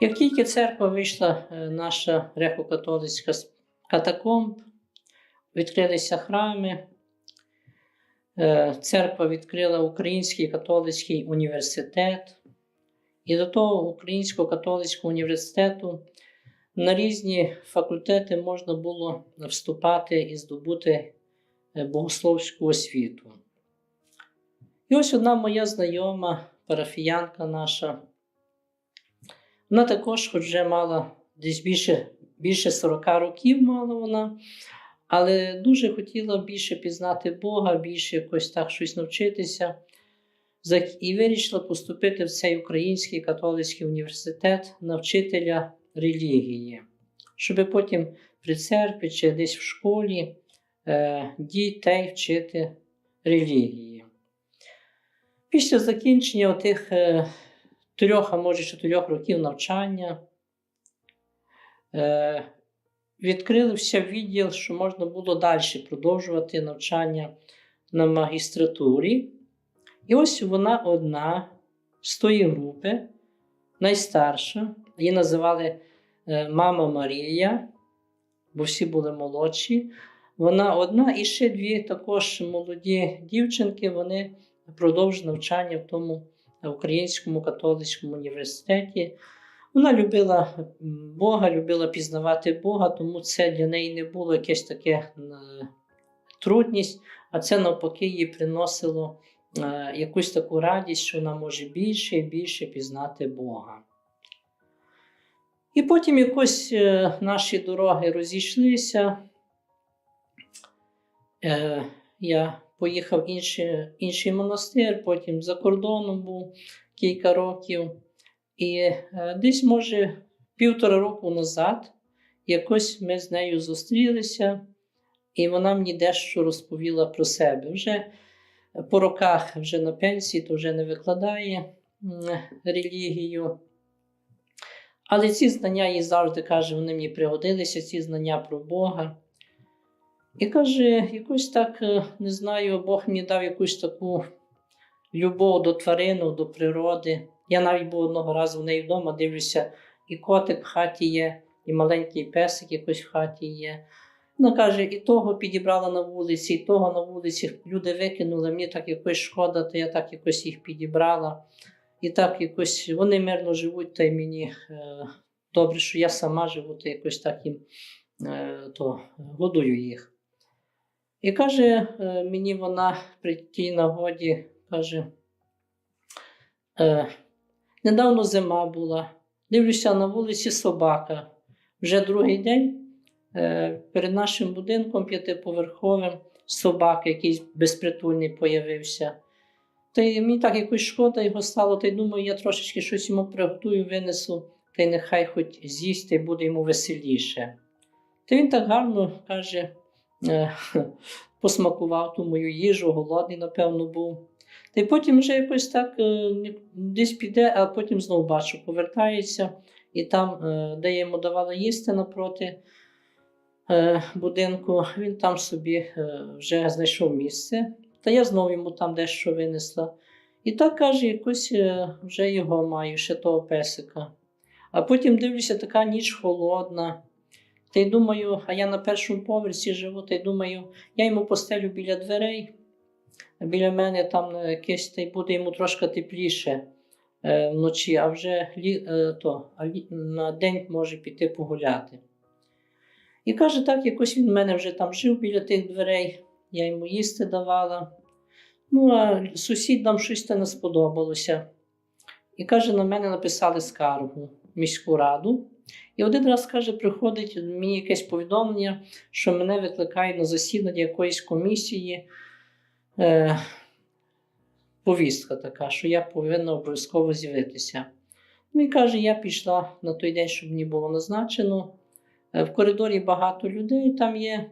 Як тільки церква вийшла, е, наша греко-католицька з катакомб, відкрилися храми, е, церква відкрила Український католицький університет. І до того Українського католицького університету на різні факультети можна було вступати і здобути е, богословську освіту. І ось одна моя знайома, парафіянка наша, вона також, хоч вже мала десь більше, більше 40 років мала вона, але дуже хотіла більше пізнати Бога, більше якось так щось навчитися. І вирішила поступити в цей Український католицький університет на вчителя релігії, щоб потім при церкві чи десь в школі е, дітей вчити релігії. Після закінчення отих е, трьох, а може чотирьох років навчання е, відкрився відділ, що можна було далі продовжувати навчання на магістратурі. І ось вона одна з тої групи, найстарша. Її називали е, Мама Марія, бо всі були молодші. Вона одна і ще дві також молоді дівчинки, вони продовжують навчання в тому Українському католицькому університеті. Вона любила Бога, любила пізнавати Бога, тому це для неї не було якесь таке трудність, а це навпаки їй приносило е, якусь таку радість, що вона може більше і більше пізнати Бога. І потім якось е, наші дороги розійшлися. Е, я поїхав в інший, інший монастир, потім за кордоном був кілька років. І е, десь, може, півтора року назад якось ми з нею зустрілися, і вона мені дещо розповіла про себе. Вже по роках, вже на пенсії, то вже не викладає релігію. Але ці знання їй завжди каже, вони мені пригодилися, ці знання про Бога. І каже, якось так, е, не знаю, Бог мені дав якусь таку любов до тварин, до природи. Я навіть був одного разу в неї вдома, дивлюся, і котик в хаті є, і маленький песик якось в хаті є. Вона каже, і того підібрала на вулиці, і того на вулиці. Люди викинули, мені так якось шкода, то я так якось їх підібрала. І так якось вони мирно живуть, та й мені е, добре, що я сама живу, то якось так їм е, то, годую їх. І каже е, мені вона при тій нагоді, каже, е, недавно зима була, дивлюся на вулиці собака. Вже другий день е, перед нашим будинком п'ятиповерховим собака якийсь безпритульний появився. Та й мені так якось шкода його стало, та й думаю, я трошечки щось йому приготую, винесу, та й нехай хоч з'їсть, та буде йому веселіше. Та він так гарно каже, посмакував ту мою їжу, голодний, напевно, був. Та й потім вже якось так е, десь піде, а потім знову бачу, повертається, і там, е, де я йому давала їсти напроти е, будинку, він там собі е, вже знайшов місце. Та я знову йому там дещо винесла. І так каже, якось е, вже його маю, ще того песика. А потім дивлюся, така ніч холодна. Та й думаю, а я на першому поверсі живу, та й думаю, я йому постелю біля дверей, біля мене там е, якесь та й буде йому трошки тепліше е, вночі, а вже лі, е, то, а лі, на день може піти погуляти. І каже, так, якось він в мене вже там жив біля тих дверей, я йому їсти давала. Ну, а сусідам щось те не сподобалося. І каже, на мене написали скаргу в міську раду. І один раз каже, приходить мені якесь повідомлення, що мене викликають на засідання якоїсь комісії. Е, повістка така, що я повинна обов'язково з'явитися. Ну і каже, я пішла на той день, щоб мені було назначено. Е, в коридорі багато людей там є,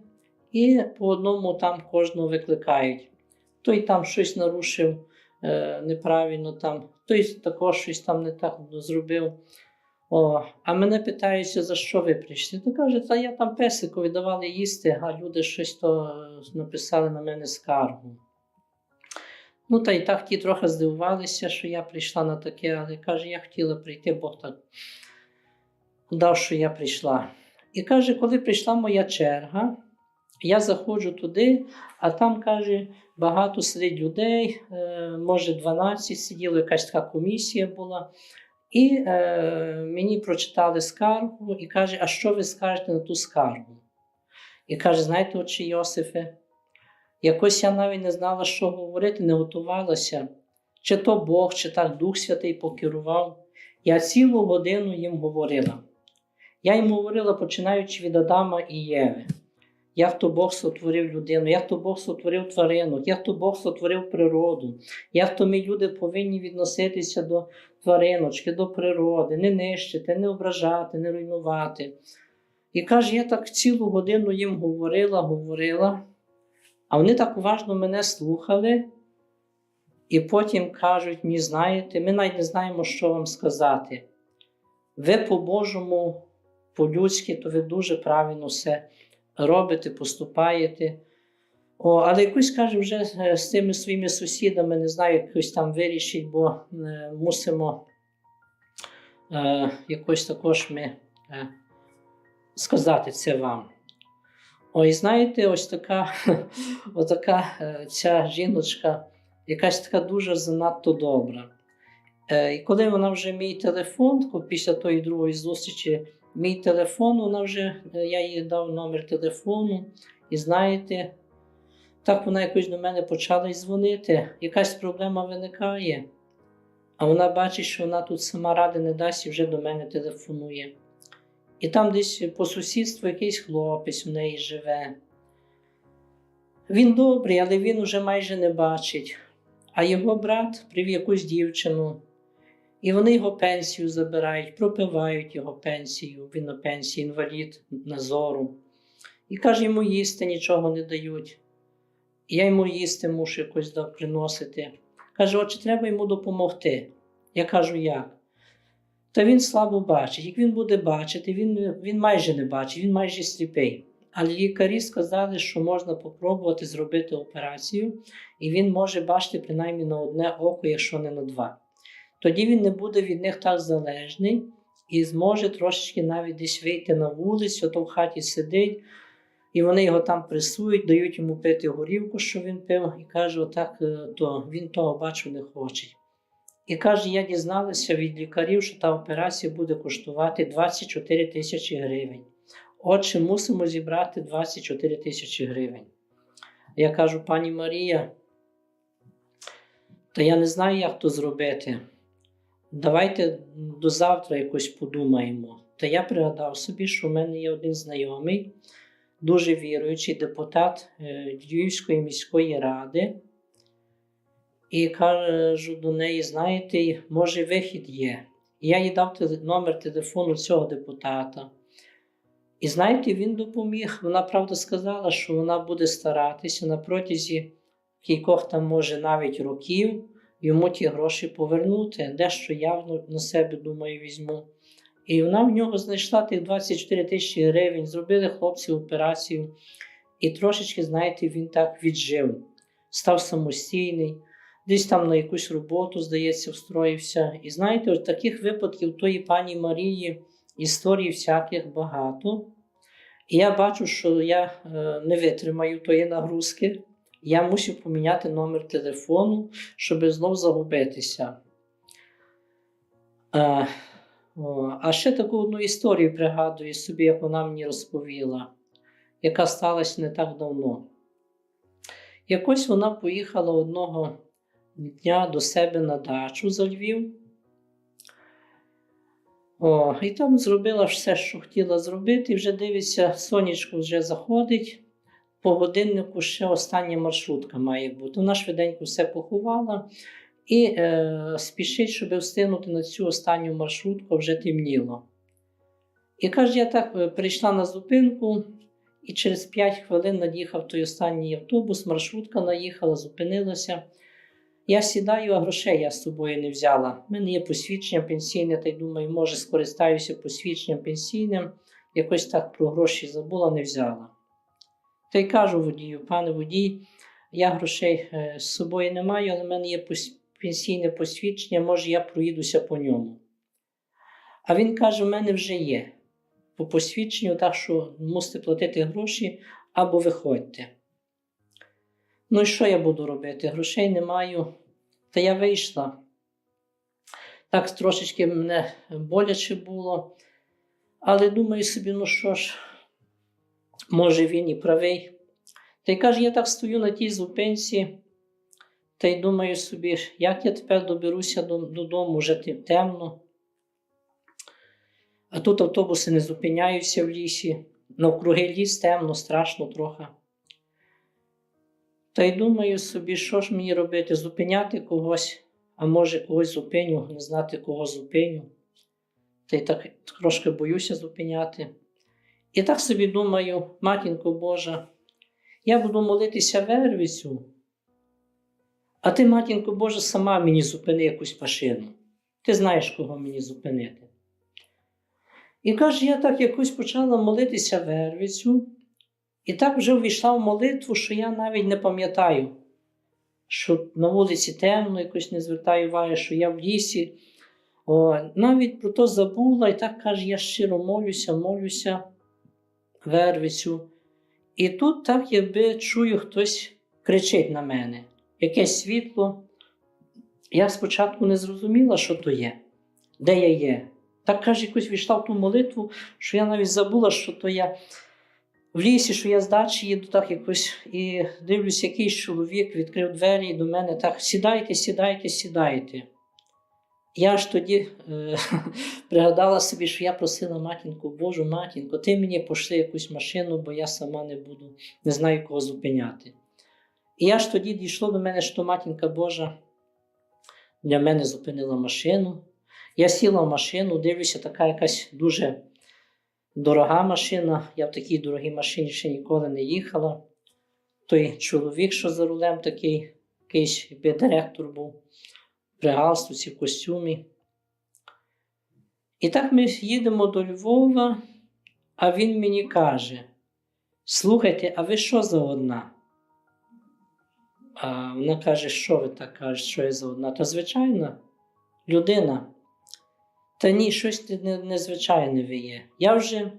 і по одному там кожного викликають. Той там щось нарушив е, неправильно, там, той також щось там не так зробив. О, а мене питаються, за що ви прийшли? То каже, та я там песикові давали їсти, а люди щось то е, написали на мене скаргу. Ну, та й так ті трохи здивувалися, що я прийшла на таке, але каже, я хотіла прийти, Бог так дав, що я прийшла. І каже, коли прийшла моя черга, я заходжу туди, а там, каже, багато сидить людей, е, може 12 сиділо, якась така комісія була. І е, мені прочитали скаргу і каже, а що ви скажете на ту скаргу? І каже, знаєте, отче Йосифе, якось я навіть не знала, що говорити, не готувалася. Чи то Бог, чи так Дух Святий покерував. Я цілу годину їм говорила. Я їм говорила, починаючи від Адама і Єви. Як то Бог сотворив людину, як то Бог сотворив тваринок, як то Бог сотворив природу, як то ми люди повинні відноситися до твариночки, до природи, не нищити, не ображати, не руйнувати. І каже, я так цілу годину їм говорила, говорила, а вони так уважно мене слухали, і потім кажуть мені, знаєте, ми навіть не знаємо, що вам сказати. Ви по-божому, по-людськи, то ви дуже правильно все робите, поступаєте. О, але якось каже, вже е, з тими своїми сусідами, не знаю, якось там вирішить, бо е, мусимо е, якось також ми е, сказати це вам. Ой, знаєте, ось така, отака е, ця жіночка, якась така дуже занадто добра. Е, І коли вона вже мій телефон, після тої другої зустрічі, мій телефон, вона вже, е, я їй дав номер телефону, і знаєте, так вона якось до мене почала дзвонити. Якась проблема виникає. А вона бачить, що вона тут сама ради не дасть і вже до мене телефонує. І там десь по сусідству якийсь хлопець в неї живе. Він добрий, але він уже майже не бачить. А його брат привів якусь дівчину, і вони його пенсію забирають, пропивають його пенсію, він на пенсії, інвалід на зору. І каже, йому їсти нічого не дають. І я йому їсти мушу якось приносити. Каже, отже, треба йому допомогти. Я кажу, як? Та він слабо бачить. Як він буде бачити, він, він майже не бачить, він майже сліпий. Але лікарі сказали, що можна попробувати зробити операцію, і він може бачити принаймні на одне око, якщо не на два. Тоді він не буде від них так залежний і зможе трошечки навіть десь вийти на вулицю, то в хаті сидить, і вони його там пресують, дають йому пити горівку, що він пив, і каже, отак, е, то він того бачу не хоче. І каже, я дізналася від лікарів, що та операція буде коштувати 24 тисячі гривень. Отже, мусимо зібрати 24 тисячі гривень. Я кажу, пані Марія, та я не знаю, як то зробити. Давайте до завтра якось подумаємо. Та я пригадав собі, що в мене є один знайомий, дуже віруючий депутат е, Львівської міської ради. І кажу до неї: знаєте, може, вихід є. І я їй дав номер телефону цього депутата. І знаєте, він допоміг. Вона правда сказала, що вона буде старатися на протязі кількох там, може, навіть років йому ті гроші повернути. Дещо явно на себе, думаю, візьму. І вона в нього знайшла тих 24 тисячі гривень, зробили хлопці операцію. І трошечки, знаєте, він так віджив, став самостійний, десь там на якусь роботу, здається, встроївся. І знаєте, от таких випадків тої пані Марії історій всяких багато. І я бачу, що я е, не витримаю тої нагрузки. Я мусив поміняти номер телефону, щоб знов загубитися. А ще таку одну історію пригадую собі, як вона мені розповіла, яка сталася не так давно. Якось вона поїхала одного дня до себе на дачу за Львів. О, і там зробила все, що хотіла зробити, і вже дивиться, сонечко вже заходить. По годиннику ще остання маршрутка має бути. Вона швиденько все поховала і е, спішить, щоб встигнути на цю останню маршрутку, вже темніло. І каже, я так е, прийшла на зупинку, і через 5 хвилин над'їхав той останній автобус, маршрутка наїхала, зупинилася. Я сідаю, а грошей я з собою не взяла. У мене є посвідчення пенсійне, та й думаю, може, скористаюся посвідченням пенсійним. Якось так про гроші забула, не взяла. Та й кажу водію, пане водій, я грошей е, з собою не маю, але в мене є пос- пенсійне посвідчення, може, я проїдуся по ньому. А він каже: в мене вже є. по посвідченню, так що мусите платити гроші або виходьте. Ну і що я буду робити? Грошей не маю. Та я вийшла. Так трошечки мене боляче було. Але думаю собі, ну що ж, може він і правий. Та й каже, я так стою на тій зупинці, та й думаю собі, як я тепер доберуся додому, вже темно. А тут автобуси не зупиняються в лісі. Навкруги ліс темно, страшно трохи. Та й думаю собі, що ж мені робити? Зупиняти когось, а може когось зупиню, не знати, кого зупиню. Та й так трошки боюся зупиняти. І так собі думаю, матінко Божа, я буду молитися Вервицю, а ти, матінко Божа, сама мені зупини якусь машину. Ти знаєш, кого мені зупинити. І каже, я так якось почала молитися Вервицю, і так вже ввійшла в молитву, що я навіть не пам'ятаю, що на вулиці темно, якось не звертаю уваги, що я в лісі. О, навіть про то забула, і так каже, я щиро молюся, молюся Вервицю. І тут так якби чую, хтось кричить на мене, якесь світло. Я спочатку не зрозуміла, що то є, де я є. Так каже, якось війшла в ту молитву, що я навіть забула, що то я в лісі, що я з дачі їду, так якось і дивлюсь, якийсь чоловік відкрив двері і до мене так: сідайте, сідайте, сідайте. Я ж тоді е, пригадала собі, що я просила матінку, Божу матінко, ти мені пошли якусь машину, бо я сама не буду, не знаю, кого зупиняти. І я ж тоді дійшло до мене, що матінка Божа для мене зупинила машину. Я сіла в машину, дивлюся, така якась дуже дорога машина. Я в такій дорогій машині ще ніколи не їхала. Той чоловік, що за рулем такий, якийсь якби директор був при галстуці, в костюмі. І так ми їдемо до Львова, а він мені каже: слухайте, а ви що за одна? А вона каже, що ви так кажете, що я за одна? Та звичайна людина. Та ні, щось незвичайне ви є. Я вже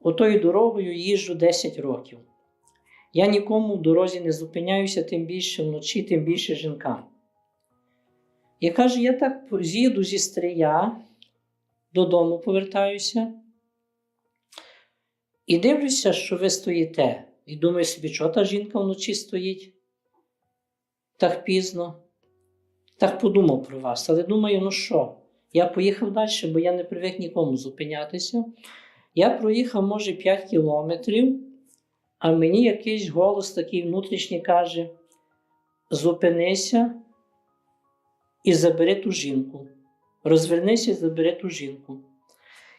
отою дорогою їжджу 10 років. Я нікому в дорозі не зупиняюся, тим більше вночі, тим більше жінкам. І каже, я так з'їду зі стрия, додому повертаюся. І дивлюся, що ви стоїте. І думаю собі, що та жінка вночі стоїть так пізно. Так подумав про вас. Але думаю, ну що, я поїхав далі, бо я не привик нікому зупинятися. Я проїхав, може, 5 кілометрів, а мені якийсь голос такий внутрішній каже: зупинися і забери ту жінку. Розвернися і забери ту жінку.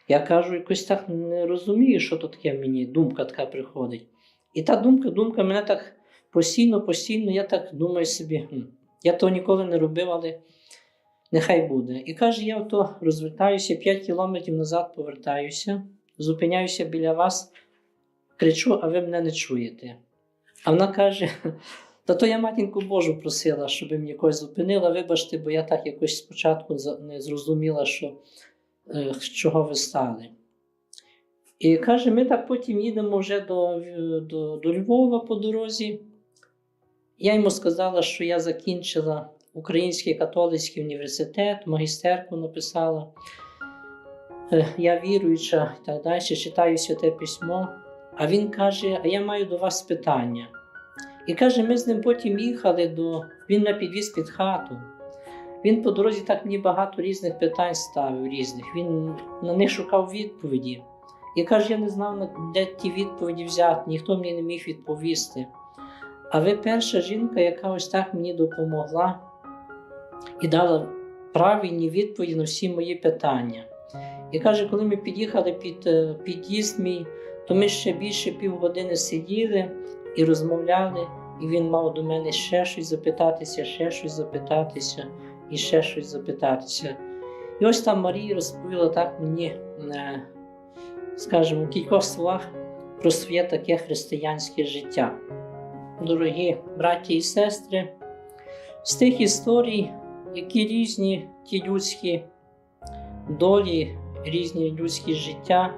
Я кажу, якось так не розумію, що то таке мені думка така приходить. І та думка, думка мене так постійно, постійно, я так думаю собі, я того ніколи не робив, але нехай буде. І каже, я ото розвертаюся 5 кілометрів назад повертаюся, зупиняюся біля вас, кричу, а ви мене не чуєте. А вона каже: та то я матінку Божу просила, щоб мені когось зупинила, вибачте, бо я так якось спочатку не зрозуміла, що, е, з чого ви стали. І каже, ми так потім їдемо вже до, до, до Львова по дорозі. Я йому сказала, що я закінчила Український католицький університет, магістерку написала. Е, Я віруюча і так далі, читаю святе письмо. А він каже: А я маю до вас питання. І каже, ми з ним потім їхали до. Він мене підвіз під хату. Він по дорозі так мені багато різних питань ставив різних. Він на них шукав відповіді. І каже, я не знав, де ті відповіді взяти, ніхто мені не міг відповісти. А ви перша жінка, яка ось так мені допомогла і дала правильні відповіді на всі мої питання. І каже, коли ми під'їхали під е, під'їзд мій, то ми ще більше півгодини сиділи і розмовляли, і він мав до мене ще щось запитатися, ще щось запитатися і ще щось запитатися. І ось там Марія розповіла так мені, е, скажімо, в кількох словах про своє таке християнське життя. Дорогі браті і сестри, з тих історій, які різні ті людські долі, різні людські життя,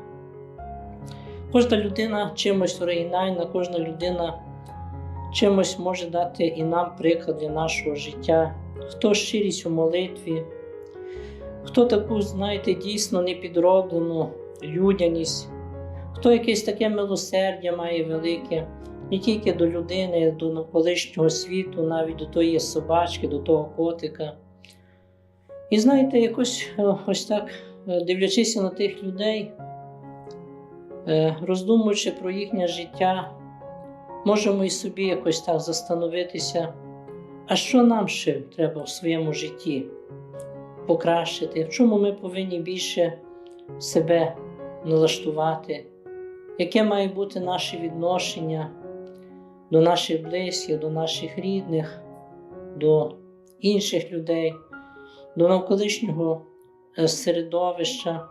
Кожна людина чимось оригінальна, кожна людина чимось може дати і нам приклад для нашого життя. Хто щирість у молитві, хто таку, знаєте, дійсно непідроблену людяність, хто якесь таке милосердя має велике, не тільки до людини, до навколишнього світу, навіть до тої собачки, до того котика. І знаєте, якось е, ось так, е, дивлячись на тих людей, е, роздумуючи про їхнє життя, можемо і собі якось так застановитися, а що нам ще треба в своєму житті? Покращити, в чому ми повинні більше себе налаштувати, яке має бути наше відношення до наших близьких, до наших рідних, до інших людей, до навколишнього е, середовища.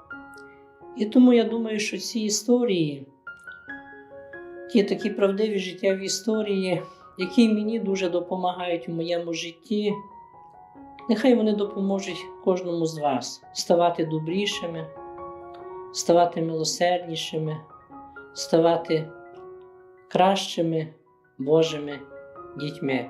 І тому я думаю, що ці історії, ті такі правдиві життєві історії, які мені дуже допомагають у моєму житті, нехай вони допоможуть кожному з вас ставати добрішими, ставати милосерднішими, ставати кращими Божими дітьми.